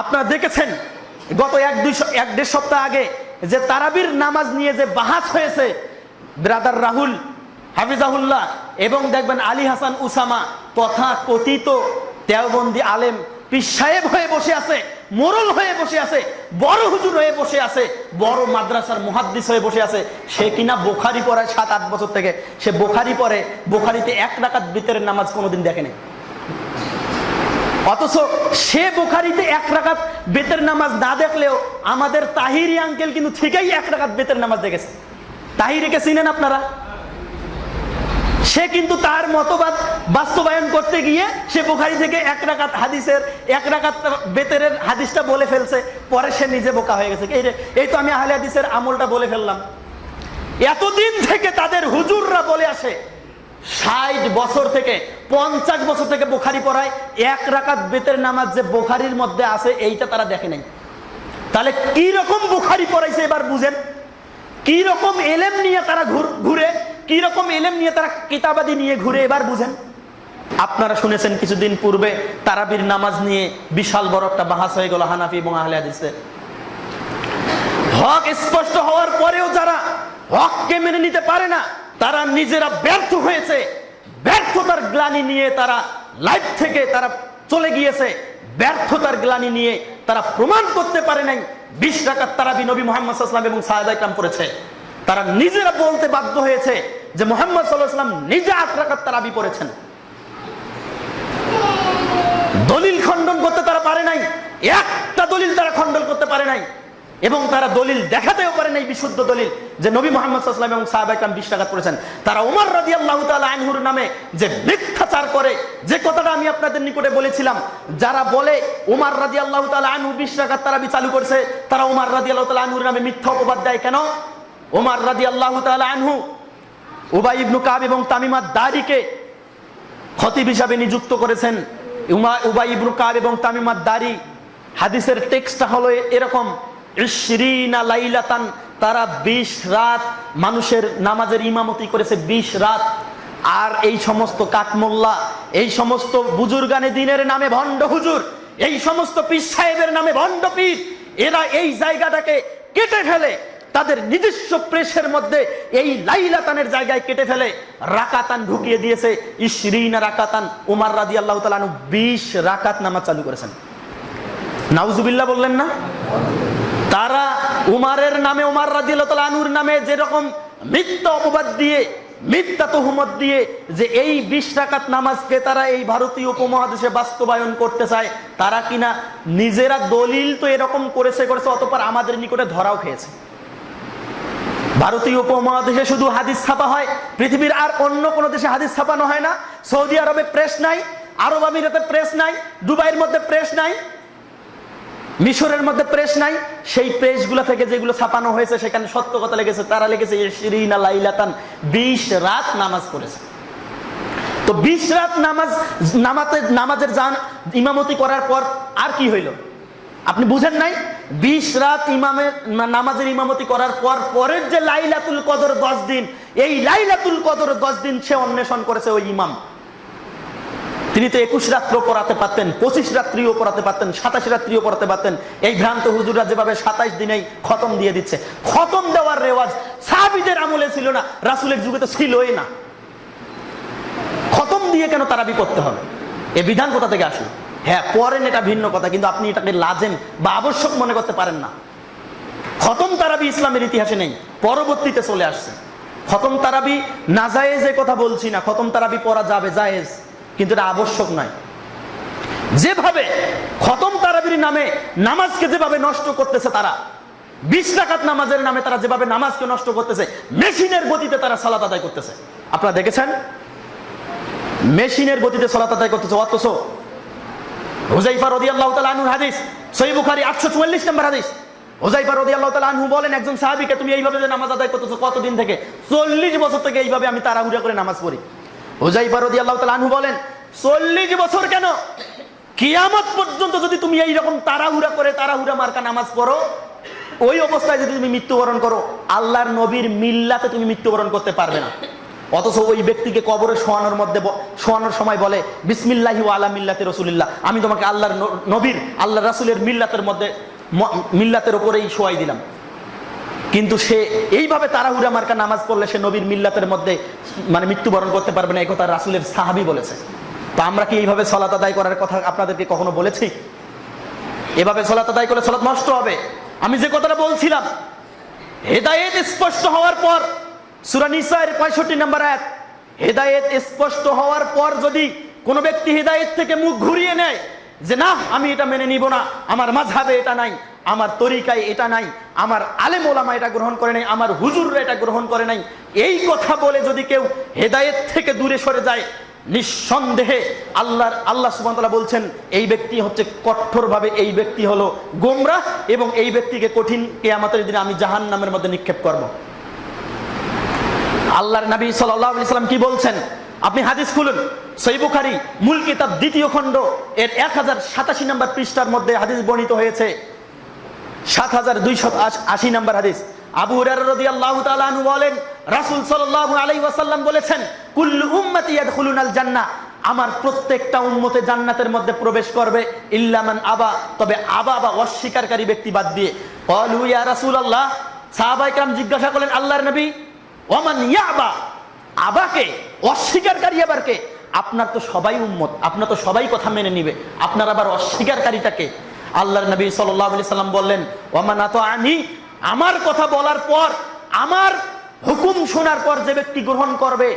আপনারা দেখেছেন গত এক দুই এক দেড় সপ্তাহ আগে যে তারাবির নামাজ নিয়ে যে বাহাস হয়েছে, ব্রাদার রাহুল, হাফিজাহুল্লাহ এবং দেখবেন আলী হাসান উসামা তথা কথিত দেওবন্দি আলেম, পীর সাহেব হয়ে বসে আছে, মোরল হয়ে বসে আছে, বড় হুজুর হয়ে বসে আছে, বড় মাদ্রাসার মুহাদ্দিস হয়ে বসে আছে। সে কিনা বোখারি পড়ায় সাত, আট বছর থেকে, সে বোখারি পড়ে, বোখারিতে এক রাকাত বিতরের নামাজ কোনোদিন দেখেনি। অথচ সে বুখারিতে এক রাকাত বেতের নামাজ না দেখলেও আমাদের তাহিরি আঙ্কেল কিন্তু ঠিকই এক রাকাত বেতের নামাজ দেখেছে। তাহিরিকে চিনেন আপনারা? সে কিন্তু তার মতবাদ বাস্তবায়ন করতে গিয়ে সে বুখারি থেকে এক রাকাত হাদিসের, এক রাকাত বেতের হাদিসটা বলে ফেলছে, পরে সে নিজে বোকা হয়ে গেছে। এই এই তো আমি আহলে হাদিসের আমলটা বলে ফেললাম। এতদিন থেকে তাদের হুজুররা বলে আসে ষাট বছর থেকে, পঞ্চাশ বছর থেকে বোখারি পড়ায়, এক রাকাত বেতের নামাজ যে বোখারির মধ্যে আছে, এইটা তারা দেখে নাই। তাহলে রকম বুখারি পড়াইছে এবার বুঝেন? রকম এলেম নিয়ে তারা ঘুর- রকম এলেম নিয়ে তারা কিতাবাদি নিয়ে ঘুরে এবার বুঝেন? আপনারা শুনেছেন কিছুদিন পূর্বে তারাবির নামাজ নিয়ে বিশাল বড় একটা বাহাস হয়ে গেল হানাফি এবং আহলে হাদিসে। হক স্পষ্ট হওয়ার পরেও যারা হককে মেনে নিতে পারে না তারা নিজেরা ব্যর্থ হয়েছে। ব্যর্থতার গ্লানি নিয়ে তারা লাইফ থেকে তারা চলে গিয়েছে। ব্যর্থতার গ্লানি নিয়ে তারা প্রমাণ করতে পারে নাই। বিশ টাকার তারা নবী মোহাম্মদ সাল্লাম এবং সাহায্য ইকরাম করেছে তারা নিজেরা বলতে বাধ্য হয়েছে যে মোহাম্মদ সাল্লাহ সাল্লাম নিজে আট রাকাত তারাবি পড়েছেন। দলিল খণ্ডন করতে তারা পারে নাই। একটা দলিল তারা খণ্ডন করতে পারে নাই। এবং তারা দলিল দেখাতেও পারে নাই, বিশুদ্ধ দলিল। যে নবী মোহাম্মদ সাল্লাম এবং সাহাবা ইকরাম বিশ টাকা করেছেন। তারা উমর রাজি আল্লাহ আনহুর নামে যে মিথ্যাচার করে, যে কথাটা আমি আপনাদের নিকটে বলেছিলাম, যারা বলে উমার রাজি আল্লাহ আনহু বিশ টাকা তারা চালু করছে, তারা উমার রাজি আল্লাহ আনহুর নামে মিথ্যা অপবাদ দেয় কেন? উমার রাজি আল্লাহ আনহু উবাই ইবনু কাব এবং তামিমাদ দারিকে খতিব হিসাবে নিযুক্ত করেছেন। উমা- উবাই ইবনু কাব এবং তামিমাদ দারি, হাদিসের টেক্সটটা হলো এরকম লাইলাতান, তারা ২০ রাত মানুষের নামাজের ইমামতি করেছে ২০ রাত। আর এই সমস্ত কাঠমোল্লা এই সমস্ত বুজুর্গানে দিনের নামে ভণ্ড হুজুর, এই সমস্ত পীর সাহেবের নামে ভণ্ড পীর, এরা এই জায়গাটাকে কেটে ফেলে, তাদের নিজস্ব প্রেসের মধ্যে এই লাইলাতানের জায়গায় কেটে ফেলে, রাকাতান ঢুকিয়ে দিয়েছে, ইশরিনা রাকাতান। উমার রাদি আল্লাহ তালু বিশ রাকাত নামাজ চালু করেছেন। নাউজুবিল্লাহ বললেন না? তারা উমারের নামে, উমার রাজি আনুর নামে যেরকম মিথ্যা অপবাদ দিয়ে, মিথ্যা তহুমত দিয়ে যে এই বিশ রাকাত নামাজকে তারা এই ভারতীয় উপমহাদেশে বাস্তবায়ন করতে চায়, তারা কিনা নিজেরা দলিল তো এরকম করেছে করেছে, অতপর আমাদের নিকটে ধরাও খেয়েছে। ভারতীয় উপমহাদেশে শুধু হাদিস ছাপা হয়, পৃথিবীর আর অন্য কোনো দেশে হাদিস ছাপানো হয় না। সৌদি আরবে প্রেস নাই, আরব আমিরাতে প্রেস নাই, দুবাইয়ের মধ্যে প্রেস নাই মিশরের মধ্যে প্রেস নাই, সেই প্রেসগুলো থেকে যেগুলো ছাপানো হয়েছে, সেখানে সত্য কথা লেগেছে তারা লেগেছে বিশ রাত নামাজ পড়েছে। তো বিশ রাত নামাজ, নামাতে, নামাজের জান, ইমামতি করার পর আর কি হইল? আপনি বুঝেন নাই? বিশ রাত ইমামের নামাজের ইমামতি করার পর, পরের যে লাইলাতুল কদর দশ দিন, এই লাইলাতুল কদর দশ দিন সে অন্বেষণ করেছে ওই ইমাম। তিনি তো একুশ রাত্র পড়াতে পারতেন, পঁচিশ রাত্রিও পড়াতে পারতেন, সাতাশ রাত্রিও পড়াতে পারতেন। এই ভ্রান্ত হুজুরা যেভাবে সাতাইশ দিনেই খতম দিয়ে দিচ্ছে। খতম দেওয়ার রেওয়াজ সাহাবিদের আমলে ছিল না, রাসুলের যুগে তো ছিলই না। খতম দিয়ে কেন তারাবি করতে হবে? এ বিধান কোথা থেকে আসে হ্যাঁ পড়েন এটা ভিন্ন কথা, কিন্তু আপনি এটাকে লাজেম বা আবশ্যক মনে করতে পারেন না। খতম তারাবি ইসলামের ইতিহাসে নেই, পরবর্তীতে চলে আসছে। খতম তারাবি না নাজায়েজে কথা বলছি না, খতম তারাবি পড়া যাবে, জায়েজ। কিন্তু এটা আবশ্যক নয়। যেভাবে খতম তারাবির নামে নামাজকে যেভাবে নষ্ট করতেছে তারা, বিশ টাকাত নামাজের নামে তারা যেভাবে নামাজকে নষ্ট করতেছে, মেশিনের গতিতে তারা সালাত আদায় করতেছে। আপনারা দেখেছেন? মেশিনের গতিতে সালাত আদায় করতেছে, অথচ হুজাইফা রদিয়াল্লাহু তাআলা আনহুর হাদিস, সহিহ বুখারী 844 নম্বর হাদিস। হুজাইফা রাদিয়াল্লাহু তাআলা আনহু বলেন, একজন সাহাবিকে তুমি এইভাবে যে নামাজ আদায় করতেছো কতদিন থেকে? 40 বছর থেকে এইভাবে আমি তাড়াহুড়া করে নামাজ পড়ি। হুজাইফা রাদিয়াল্লাহু তাআলা আনহু বলেন 40 বছর কেন? কিয়ামত পর্যন্ত যদি তুমি এই রকম তাড়াহুড়া করে তাড়াহুড়া মার্কা নামাজ পড়ো, ওই অবস্থায় যদি তুমি মৃত্যুবরণ করো, আল্লাহর নবীর মিল্লাতে তুমি মৃত্যুবরণ করতে পারবে না। অথচ ওই ব্যক্তিকে কবরে শোয়ানোর মধ্যে শোয়ানোর সময় বলে, বিসমিল্লাহি আলা মিল্লাতে রসুলিল্লাহ, আমি তোমাকে আল্লাহর নবীর আল্লাহ রাসুলের মিল্লাতের মধ্যে মিল্লাতের ওপরেই শোয়াই দিলাম। কিন্তু সে এইভাবে তাড়াহুড়া মার্কা নামাজ পড়লে সে নবীর মিল্লাতের মধ্যে মানে মৃত্যুবরণ করতে পারবে না, এই কথা রাসুলের সাহাবি বলেছে। তো আমরা কি এইভাবে সলাত আদায় করার কথা আপনাদেরকে কখনো বলেছি? এভাবে সলাত আদায় করলে সলাত নষ্ট হবে। আমি যে কথাটা বলছিলাম, হেদায়েত স্পষ্ট হওয়ার পর, সূরা নিসার পঁয়ষট্টি নম্বর এক হেদায়েত স্পষ্ট হওয়ার পর যদি কোনো ব্যক্তি হেদায়েত থেকে মুখ ঘুরিয়ে নেয়, যে না, আমি এটা মেনে নিব না, আমার মাঝহাবে এটা নাই আমার তরিকায় এটা নাই, আমার আলেম ওলামা এটা গ্রহণ করে নাই, আমার হুজুররা এটা গ্রহণ করে নাই। এই কথা বলে যদি কেউ হেদায়েত থেকে দূরে সরে যায়, নিঃসন্দেহে আল্লাহর, আল্লাহ সুবহানাহু বলছেন, এই ব্যক্তি হচ্ছে কঠোরভাবে, এই ব্যক্তি হলো গোমরাহ এবং এই ব্যক্তিকে কঠিন কে কেয়ামতের দিনে আমি জাহান্নামের মধ্যে নিক্ষেপ করব। আল্লাহর নবী সাল্লাম কি বলছেন? আপনি হাদিস খুলুন। সই বুখারি, মূল কিতাব দ্বিতীয় খণ্ড, এর এক হাজার সাতাশি নম্বর পৃষ্ঠার মধ্যে হাদিস বর্ণিত হয়েছে সাত হাজার দুইশো আশি নম্বর হাদিস। আবু রাদি আল্লাহ তালু বলেন, রাসূল সাল্লাহ আলাই ওয়াসাল্লাম বলেছেন, কুল্লু উম্মতি ইয়াদখুলুনাল জান্নাহ। আমার প্রত্যেকটা উন্মতে জান্নাতের মধ্যে প্রবেশ করবে ইল্লামান আবা। তবে আবা বা অস্বীকারী ব্যক্তি বাদ দিয়ে। অলু ইয়া রাসুল আল্লাহ সাহাবাইকাম জিজ্ঞাসা করলেন, আল্লাহর নবী? ওমান ইয়া আবা আবাকে? অস্বীকারকারী আবার কে আপনার তো সবাই উম্মত। আপনার তো সবাই কথা মেনে নিবে। আপনার আবার অস্বীকারীটাকে আল্লাহর নবী আলাইহি সাল্লাম বললেন ওমান তো আনি আমার কথা বলার পর, আমার হুকুম শোনার পর যে ব্যক্তি গ্রহণ করবে,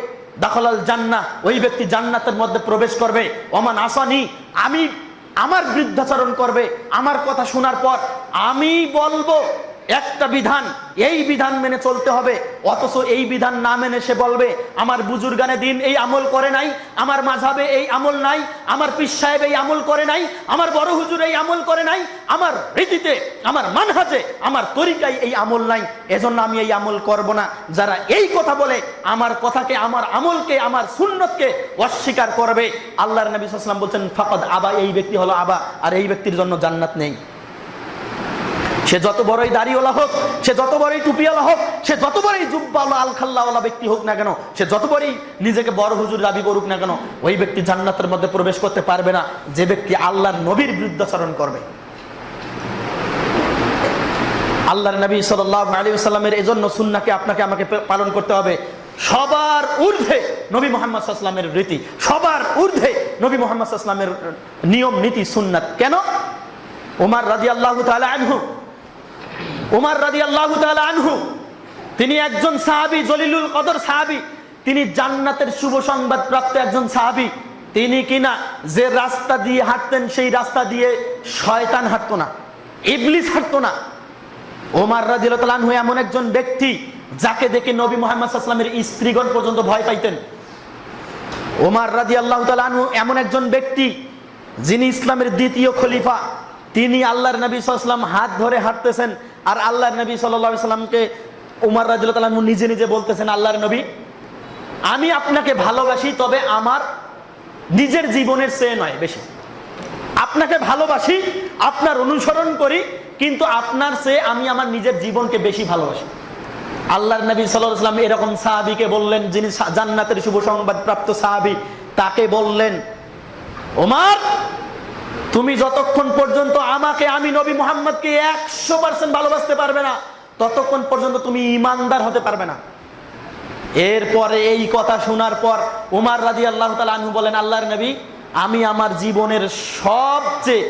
দাখলাল জান্না ওই ব্যক্তি জান্নাতের মধ্যে প্রবেশ করবে ওমান আসানি, আমি আমার বৃদ্ধাচরণ করবে, আমার কথা শোনার পর আমি বলব একটা বিধান, এই বিধান মেনে চলতে হবে। অথচ এই বিধান না মেনে সে বলবে, আমার বুজুর্গানে দিন এই আমল করে নাই, আমার মাঝাবে এই আমল নাই, আমার পিস সাহেব এই আমল করে নাই, আমার বড় হুজুর এই আমল করে নাই, আমার রীতিতে, আমার মানহাজে, আমার তরিকায় এই আমল নাই, এজন্য আমি এই আমল করব না। যারা এই কথা বলে, আমার কথাকে, আমার আমলকে, আমার সুন্নতকে অস্বীকার করবে। আল্লাহর নবী ওয়াসাল্লাম বলছেন, ফাকাদ আবা, এই ব্যক্তি হলো আবা, আর এই ব্যক্তির জন্য জান্নাত নেই। সে যত বড়ই দাড়িওয়ালা হোক, সে যত বড়ই টুপিওয়ালা হোক, সে যত বড়ই জুব্বাওয়ালা, আলখাল্লাওয়ালা ব্যক্তি হোক না কেন, সে যত বড়ই নিজেকে বড় হুজুর দাবি করুক না কেন, ওই ব্যক্তি জান্নাতের মধ্যে প্রবেশ করতে পারবে না, যে ব্যক্তি আল্লাহর নবীর বিরুদ্ধাচরণ করবে। আল্লাহর নবী সাল্লাল্লাহু আলাইহি সাল্লামের এজন্য সুন্নাকে আপনাকে, আমাকে পালন করতে হবে। সবার ঊর্ধ্বে নবী মোহাম্মদ সাল্লামের রীতি, সবার ঊর্ধ্বে নবী মোহাম্মদ সাল্লামের নিয়ম, নীতি, সুন্নাত। কেন? ওমর আল্লাহ তাআলা আনহু উমার রাজি আল্লাহ আনহু, তিনি একজন সাহাবি, জলিলুল কদর সাহাবি, তিনি জান্নাতের শুভ সংবাদ প্রাপ্ত একজন সাহাবি, তিনি কিনা যে রাস্তা দিয়ে হাঁটতেন, সেই রাস্তা দিয়ে শয়তান হাঁটতো না, ইবলিস হাঁটতো না। ওমার রাজি আনহু এমন একজন ব্যক্তি যাকে দেখে নবী মোহাম্মদ আসলামের স্ত্রীগণ পর্যন্ত ভয় পাইতেন। ওমার রাজি আল্লাহ আনহু এমন একজন ব্যক্তি যিনি ইসলামের দ্বিতীয় খলিফা, তিনি আল্লাহর নবী সাল্লাম হাত ধরে হাঁটতেছেন আর আল্লাহর নবী সাল্লাহ সাল্লামকে উমার রাজিউল্লাহ নিজে নিজে বলতেছেন, আল্লাহর নবী, আমি আপনাকে ভালোবাসি, তবে আমার নিজের জীবনের চেয়ে নয় বেশি। আপনাকে ভালোবাসি, আপনার অনুসরণ করি, কিন্তু আপনার চেয়ে আমি আমার নিজের জীবনকে বেশি ভালোবাসি। আল্লাহর নবী সাল্লাম এরকম সাহাবিকে বললেন, যিনি জান্নাতের শুভ সংবাদ প্রাপ্ত সাহাবি, তাকে বললেন ওমার তুমি যতক্ষণ পর্যন্ত আমাকে, আমি নবী মোহাম্মদকে একশো পার্সেন্ট ভালোবাসতে পারবে না, ততক্ষণ পর্যন্ত তুমি ইমানদার হতে পারবে না। এরপরে এই কথা শোনার পর উমার রাজি আল্লাহ আনহু বলেন, আল্লাহর নবী, আমি আমার জীবনের সবচেয়ে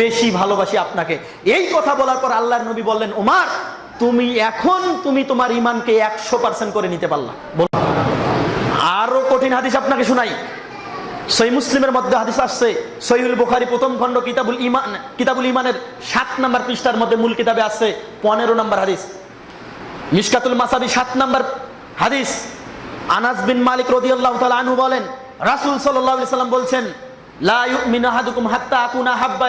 বেশি ভালোবাসি আপনাকে। এই কথা বলার পর আল্লাহর নবী বললেন, উমার, তুমি এখন তুমি তোমার ইমানকে একশো পার্সেন্ট করে নিতে পারলা। আরও কঠিন হাদিস আপনাকে শোনাই। সই মুসলিমের মধ্যে হাদিস আসছে সহিউল বুখারি প্রথম খণ্ড কিতাবুল ইমান কিতাবুল ইমানের সাত নম্বর পৃষ্ঠার মধ্যে মূল কিতাবে আছে পনেরো নম্বর হাদিস। মিশকাতুল মাসাবি সাত নম্বর হাদিস। আনাস বিন মালিক রদিয়াল্লাহু তাআলা আনহু বলেন, রাসূল সাল্লাল্লাহু আলাইহি সাল্লাম বলছেন, লা ইউমিনু আহাদুকুম হাত্তা আকুনা হাব্বা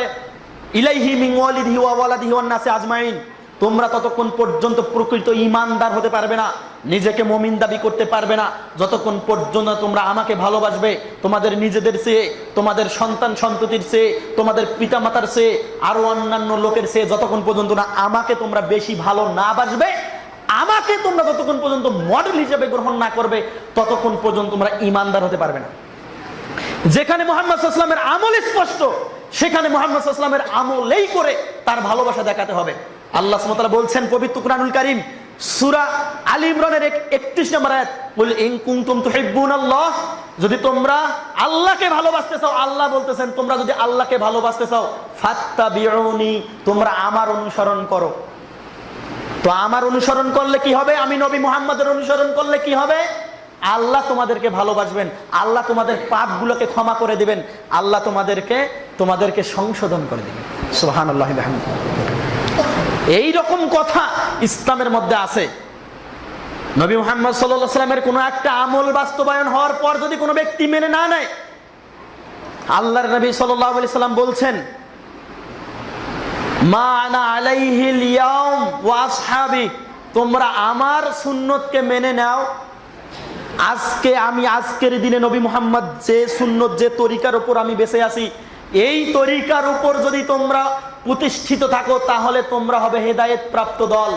ইলাইহি মিন ওয়ালিদিহি ওয়া ওয়ালাদিহি ওয়ান নাসি আজমাইন। তোমরা ততক্ষণ পর্যন্ত প্রকৃত ইমানদার হতে পারবে না, নিজেকে মমিন দাবি করতে পারবে না। যতক্ষণ পর্যন্ত তোমরা আমাকে ভালোবাসবে, তোমাদের নিজেদের চেয়ে, তোমাদের সন্তান সন্ততির চেয়ে, তোমাদের পিতামাতার চেয়ে, আরও অন্যান্য লোকের চেয়ে যতক্ষণ পর্যন্ত না আমাকে তোমরা বেশি ভালো না বাসবে, আমাকে তোমরা যতক্ষণ পর্যন্ত মডেল হিসেবে গ্রহণ না করবে, ততক্ষণ পর্যন্ত তোমরা ইমানদার হতে পারবে না। যেখানে মোহাম্মদ সাল্লামের আমল স্পষ্ট, সেখানে মোহাম্মদ সাল্লামের আমলেই করে তার ভালোবাসা দেখাতে হবে। আল্লাহ সুমতালা বলছেন, পবিত্র কুরআনুল কারীম, সূরা আলী ইমরানের একত্রিশ নম্বর আয়াত যদি তোমরা আল্লাহকে ভালোবাসতে চাও, আল্লাহ বলতেছেন, তোমরা যদি আল্লাহকে ভালোবাসতে চাও, ফাত্তাবিউনি, তোমরা আমার অনুসরণ করো। তো আমার অনুসরণ করলে কি হবে? আমি নবী মুহাম্মদের অনুসরণ করলে কি হবে? আল্লাহ তোমাদেরকে ভালোবাসবেন, আল্লাহ তোমাদের পাপগুলোকে ক্ষমা করে দিবেন, আল্লাহ তোমাদেরকে তোমাদেরকে সংশোধন করে দিবেন। সুহান আল্লাহ এই রকম কথা ইসলামের মধ্যে আছে। নবী মোহাম্মদ সাল্লামের কোনো একটা আমল বাস্তবায়ন হওয়ার পর যদি কোনো ব্যক্তি মেনে না নেয়, আল্লাহর নবী সাল্লাহ সাল্লাম বলছেন, মা আনা আলাইহিল ইয়াউম ওয়া আসহাবি তোমরা আমার সুন্নতকে মেনে নাও। আজকে আমি আজকের দিনে নবী মুহাম্মদ যে সুন্নত, যে তরিকার উপর আমি বেঁচে আছি, এই তরিকার উপর যদি তোমরা প্রতিষ্ঠিত থাকো, তাহলে তোমরা হবে হেদায়েত প্রাপ্ত দল।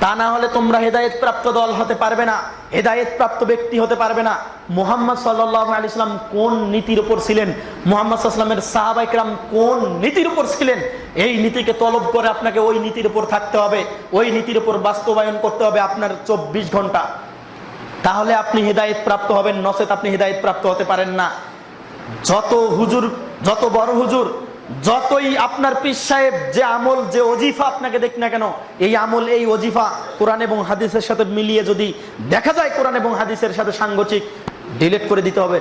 তা না হলে তোমরা হেদায়েত প্রাপ্ত দল হতে পারবে না হেদায়েত প্রাপ্ত ব্যক্তি হতে পারবে না। মোহাম্মদ সাল্লাহ আলি ইসলাম কোন নীতির উপর ছিলেন? মোহাম্মদ সাল্লামের সাহাবাইকরাম কোন নীতির উপর ছিলেন? এই নীতিকে তলব করে আপনাকে ওই নীতির উপর থাকতে হবে, ওই নীতির উপর বাস্তবায়ন করতে হবে আপনার চব্বিশ ঘণ্টা। তাহলে আপনি হেদায়েত প্রাপ্ত হবেন, নচেত আপনি হেদায়েত প্রাপ্ত হতে পারেন না। যত হুজুর, যত বড় হুজুর যতই আপনার পীর সাহেব যে আমল, যে অজিফা আপনাকে দেখ না কেন, এই আমল, এই অজিফা কোরআন এবং হাদিসের সাথে মিলিয়ে যদি দেখা যায় কোরআন এবং হাদিসের সাথে সাংগঠিক ডিলেট করে দিতে হবে।